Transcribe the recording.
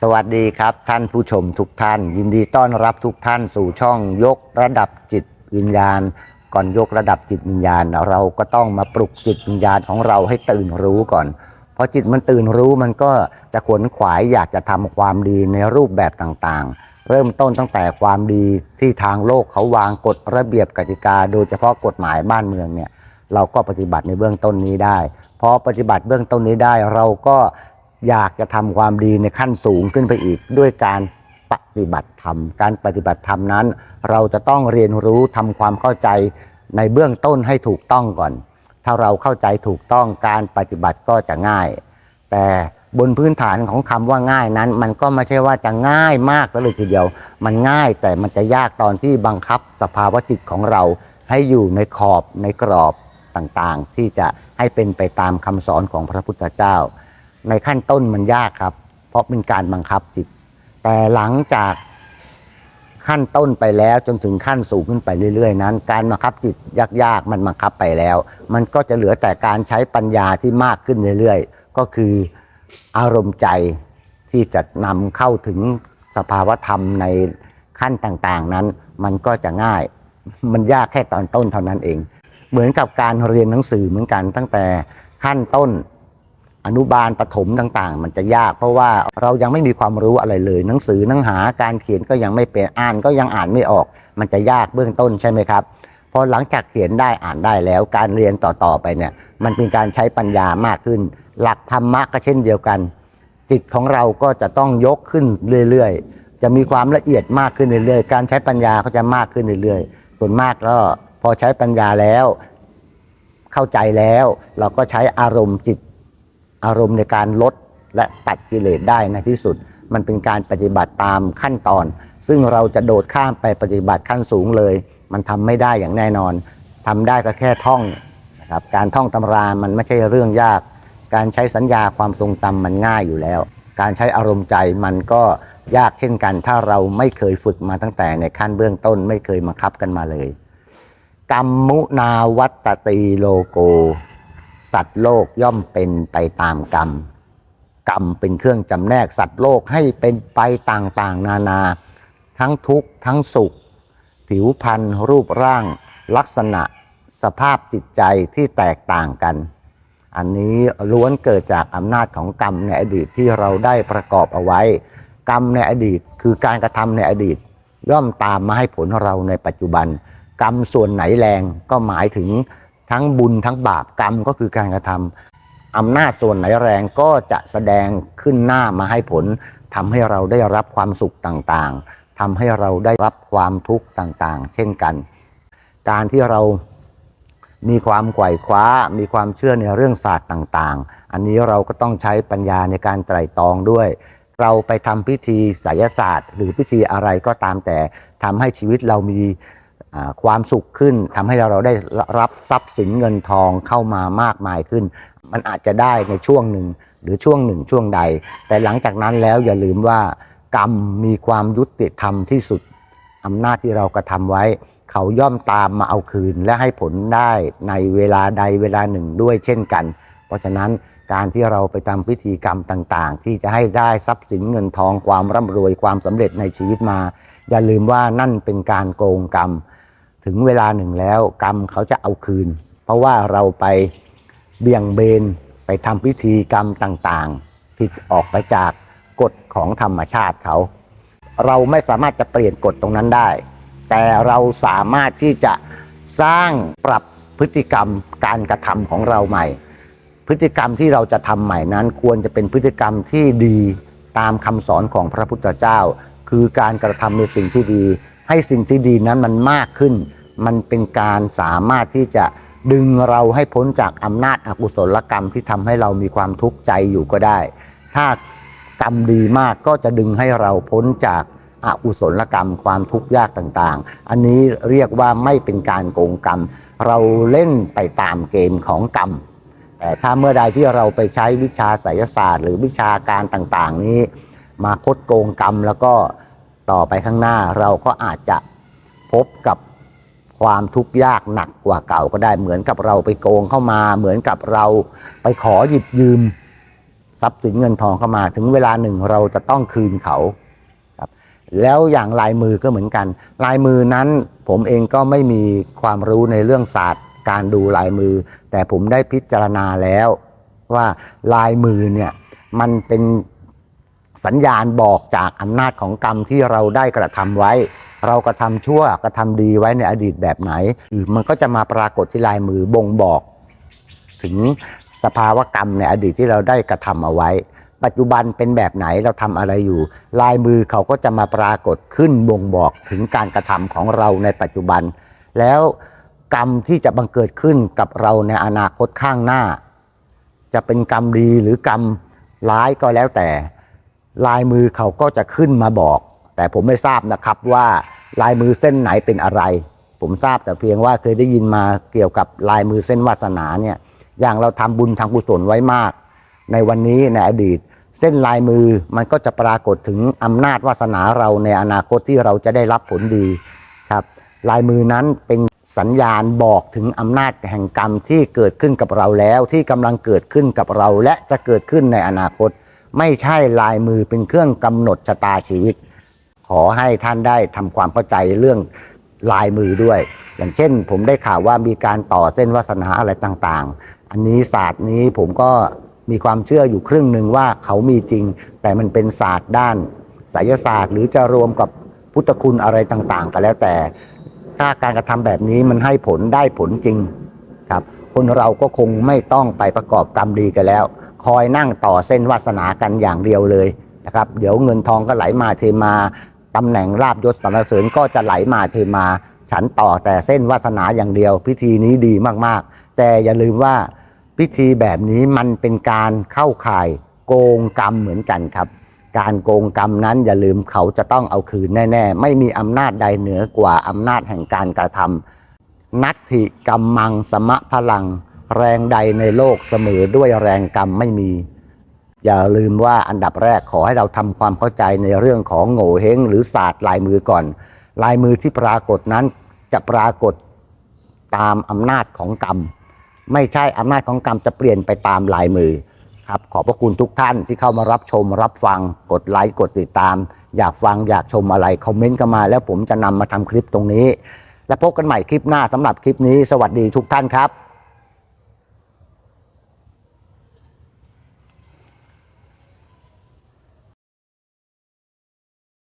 สวัสดีครับท่านผู้ชมทุกท่าน ยินดีต้อนรับทุกท่านสู่ช่องยกระดับจิตวิญญาณ ก่อนยกระดับจิตวิญญาณ เราก็ต้องมาปลุกจิตวิญญาณของเราให้ตื่นรู้ก่อนพอจิตมันตื่นรู้มันก็จะขวนขวายอยากจะทำความดีในรูปแบบต่างๆ เริ่มต้นตั้งแต่ความดีที่ทางโลกเขาวางกฎระเบียบกติกา โดยเฉพาะกฎหมายบ้านเมืองเนี่ยเราก็ปฏิบัติในเบื้องต้นนี้ได้พอปฏิบัติเบื้องต้นนี้ได้เราก็ อยากจะทำความดีในขั้นสูงขึ้นไปอีก ด้วยการปฏิบัติธรรม การปฏิบัติธรรมนั้น เราจะต้องเรียนรู้ทำความเข้าใจในเบื้องต้นให้ถูกต้องก่อน ถ้าเราเข้าใจถูกต้องการปฏิบัติก็จะง่าย แต่บนพื้นฐานของคำว่าง่ายนั้น มันก็ไม่ใช่ว่าจะง่ายมากเลยทีเดียว มันง่ายแต่มันจะยากตอนที่บังคับสภาวะจิตของเราให้อยู่ในขอบในกรอบต่างๆ ที่จะให้เป็นไปตามคำสอนของพระพุทธเจ้า ในขั้นต้นมันยากครับ เพราะเป็นการบังคับจิต แต่หลังจากขั้นต้นไปแล้วจนถึงขั้นสูงขึ้นไปเรื่อยๆ นั้น การบังคับจิตยากๆ มันบังคับไปแล้ว มันก็จะเหลือแต่การใช้ปัญญาที่มากขึ้นเรื่อยๆ ก็คืออารมณ์ใจที่จะนำเข้าถึงสภาวธรรมในขั้นต่างๆ นั้น มันก็จะง่าย มันยากแค่ตอนต้นเท่านั้นเอง เหมือนกับการเรียนหนังสือเหมือนกันตั้งแต่ขั้นต้น อนุบาลประถมต่างๆ มันจะยาก เพราะว่าเรายังไม่มีความรู้อะไรเลย หนังสือหนังหาการเขียนก็ยังไม่เป็นอ่านก็ยังอ่านไม่ออก มันจะยากเบื้องต้นใช่ไหมครับพอหลังจากเขียนได้อ่านได้แล้วการเรียนต่อๆไปเนี่ยมันเป็นการใช้ปัญญามากขึ้น หลักธรรมะก็เช่นเดียวกัน จิตของเราก็จะต้องยกขึ้นเรื่อยๆ จะมีความละเอียดมากขึ้นเรื่อยๆ การใช้ปัญญาก็จะมากขึ้นเรื่อยๆ ส่วนมากก็พอใช้ปัญญาแล้ว เข้าใจแล้ว เราก็ใช้อารมณ์จิต อารมณ์ในการลดและตัดกิเลสได้ในที่สุด มันเป็นการปฏิบัติตามขั้นตอน ซึ่งเราจะโดดข้ามไปปฏิบัติขั้นสูงเลย มันทำไม่ได้อย่างแน่นอนทำได้ก็แค่ท่องนะครับการท่องตำรามันไม่ใช่เรื่องยาก การใช้สัญญาความทรงจำมันง่ายอยู่แล้ว การใช้อารมณ์ใจมันก็ยากเช่นกัน ถ้าเราไม่เคยฝึกมาตั้งแต่ในขั้นเบื้องต้นไม่เคยบังคับกันมาเลยกรรมุนาวัตตีโลโก สัตว์โลกย่อมเป็นไปตามกรรม กรรมเป็นเครื่องจำแนกสัตว์โลกให้เป็นไปต่างๆ นานา ทั้งทุกข์ทั้งสุข ผิวพรรณรูปร่าง ลักษณะสภาพจิตใจที่แตกต่างกัน อันนี้ล้วนเกิดจากอำนาจของกรรมในอดีตที่เราได้ประกอบเอาไว้ กรรมในอดีตคือการกระทำในอดีต ย่อมตามมาให้ผลเราในปัจจุบัน กรรมส่วนไหนแรงก็หมายถึง ทั้งบุญทั้งบาปกรรมก็คือการกระทำอำนาจส่วนไหนแรงก็จะแสดงขึ้นหน้ามาให้ผลทำให้เราได้รับความสุขต่างๆทำให้เราได้รับความทุกข์ต่างๆ เช่นกัน การที่เรามีความไขว่คว้า มีความเชื่อในเรื่องศาสตร์ต่างๆ อันนี้เราก็ต้องใช้ปัญญาในการไตร่ตรองด้วย เราไปทำพิธีไสยศาสตร์ หรือพิธีอะไรก็ตามแต่ทำให้ชีวิตเรามี ความสุขขึ้นทำให้เราได้รับทรัพย์สินเงินทองเข้ามามากมายขึ้น มันอาจจะได้ในช่วงหนึ่งหรือช่วงหนึ่งช่วงใด แต่หลังจากนั้นแล้วอย่าลืมว่ากรรมมีความยุติธรรมที่สุดอำนาจที่เรากระทำไว้ เขาย่อมตามมาเอาคืนและให้ผลได้ในเวลาใดเวลาหนึ่งด้วยเช่นกัน เพราะฉะนั้นการที่เราไปทำพิธีกรรมต่างๆ ที่จะให้ได้ทรัพย์สินเงินทองความร่ำรวยความสำเร็จในชีวิตมา อย่าลืมว่านั่นเป็นการโกงกรรม ถึงเวลาหนึ่งแล้ว กรรมเขาจะเอาคืน เพราะว่าเราไปเบี่ยงเบนไปทำพิธีกรรมต่างๆ ผิดออกไปจากกฎของธรรมชาติเขา เราไม่สามารถจะเปลี่ยนกฎตรงนั้นได้ แต่เราสามารถที่จะสร้างปรับพฤติกรรมการกระทำของเราใหม่ พฤติกรรมที่เราจะทำใหม่นั้น ควรจะเป็นพฤติกรรมที่ดีตามคำสอนของพระพุทธเจ้า คือการกระทำในสิ่งที่ดี ให้สิ่งที่ดีนั้นมันมากขึ้น มันเป็นการสามารถที่จะดึงเราให้พ้นจากอำนาจอกุศลกรรมที่ทำให้เรามีความทุกข์ใจอยู่ก็ได้ ถ้ากรรมดีมากก็จะดึงให้เราพ้นจากอกุศลกรรมความทุกข์ยากต่างๆ อันนี้เรียกว่าไม่เป็นการโกงกรรม เราเล่นไปตามเกมของกรรม แต่ถ้าเมื่อใดที่เราไปใช้วิชาไสยศาสตร์ หรือวิชาการต่างๆ นี้ มาคดโกงกรรมแล้วก็ต่อไปข้างหน้าเราก็อาจจะพบกับ ความทุกข์ยากหนักกว่าเก่าก็ได้ เหมือนกับเราไปโกงเข้ามา เหมือนกับเราไปขอหยิบยืม ทรัพย์สินเงินทองเข้ามา ถึงเวลาหนึ่งเราจะต้องคืนเขาครับแล้วอย่างลายมือก็เหมือนกัน ลายมือนั้นผมเองก็ไม่มีความรู้ในเรื่องศาสตร์ การดูลายมือ แต่ผมได้พิจารณาแล้ว ว่าลายมือเนี่ยมันเป็นสัญญาณบอกจากอำนาจของกรรมที่เราได้กระทำไว้ เรากระทำชั่วกระทำดีไว้ในอดีตแบบไหน มันก็จะมาปรากฏที่ลายมือบ่งบอก ถึงสภาวกรรมในอดีตที่เราได้กระทำเอาไว้ ปัจจุบันเป็นแบบไหนเราทำอะไรอยู่ ลายมือเขาก็จะมาปรากฏขึ้นบ่งบอกถึงการกระทำของเราในปัจจุบัน แล้วกรรมที่จะบังเกิดขึ้นกับเราในอนาคตข้างหน้า จะเป็นกรรมดีหรือกรรมร้ายก็แล้วแต่ ลายมือเขาก็จะขึ้นมาบอก แต่ผมไม่ทราบนะครับว่าลายมือเส้นไหนเป็นอะไร ผมทราบแต่เพียงว่าเคยได้ยินมาเกี่ยวกับลายมือเส้นวาสนาเนี่ยอย่างเราทำบุญทางกุศลไว้มาก ในวันนี้ในอดีต เส้นลายมือมันก็จะปรากฏถึงอำนาจวาสนาเราในอนาคตที่เราจะได้รับผลดีครับลายมือนั้นเป็นสัญญาณบอกถึงอำนาจแห่งกรรมที่เกิดขึ้นกับเราแล้ว ที่กำลังเกิดขึ้นกับเราและจะเกิดขึ้นในอนาคต ไม่ใช่ลายมือเป็นเครื่องกำหนดชะตาชีวิต อให้ท่านได้ทำความเข้าใจเรื่องลายมือด้วย อย่างเช่น ผมได้ข่าวว่ามีการต่อเส้นวาสนาอะไรต่างๆ อันนี้ศาสตร์นี้ผมก็มีความเชื่ออยู่ครึ่งหนึ่งว่าเขามีจริง แต่มันเป็นศาสตร์ด้านไสยศาสตร์ หรือจะรวมกับพุทธคุณอะไรต่างๆ ก็แล้วแต่ ถ้าการกระทำแบบนี้มันให้ผลได้ผลจริงครับคนเราก็คงไม่ต้องไปประกอบกรรมดีกันแล้ว คอยนั่งต่อเส้นวาสนากันอย่างเดียวเลยนะครับ เดี๋ยวเงินทองก็ไหลมาเทมา ตำแหน่งลาบยศสรรเสริญก็จะไหลมาเทมาฉันต่อแต่เส้นวาสนาอย่างเดียว พิธีนี้ดีมากๆ แต่อย่าลืมว่าพิธีแบบนี้มันเป็นการเข้าข่ายโกงกรรมเหมือนกันครับ การโกงกรรมนั้นอย่าลืมเขาจะต้องเอาคืนแน่ๆ ไม่มีอำนาจใดเหนือกว่าอำนาจแห่งการกระทำนัตถิกรรมังสมะพลัง แรงใดในโลกเสมอด้วยแรงกรรมไม่มี อย่าลืมว่าอันดับแรกขอให้เราทำความเข้าใจในเรื่องของโง่เฮงหรือศาสตร์ลายมือก่อน ลายมือที่ปรากฏนั้นจะปรากฏตามอำนาจของกรรม ไม่ใช่อำนาจของกรรมจะเปลี่ยนไปตามลายมือครับขอบพระคุณทุกท่านที่เข้ามารับชมรับฟังกดไลค์กดติดตาม อยากฟังอยากชมอะไรคอมเมนต์กันมา แล้วผมจะนำมาทำคลิปตรงนี้ และพบกันใหม่คลิปหน้าสำหรับคลิปนี้ สวัสดีทุกท่านครับ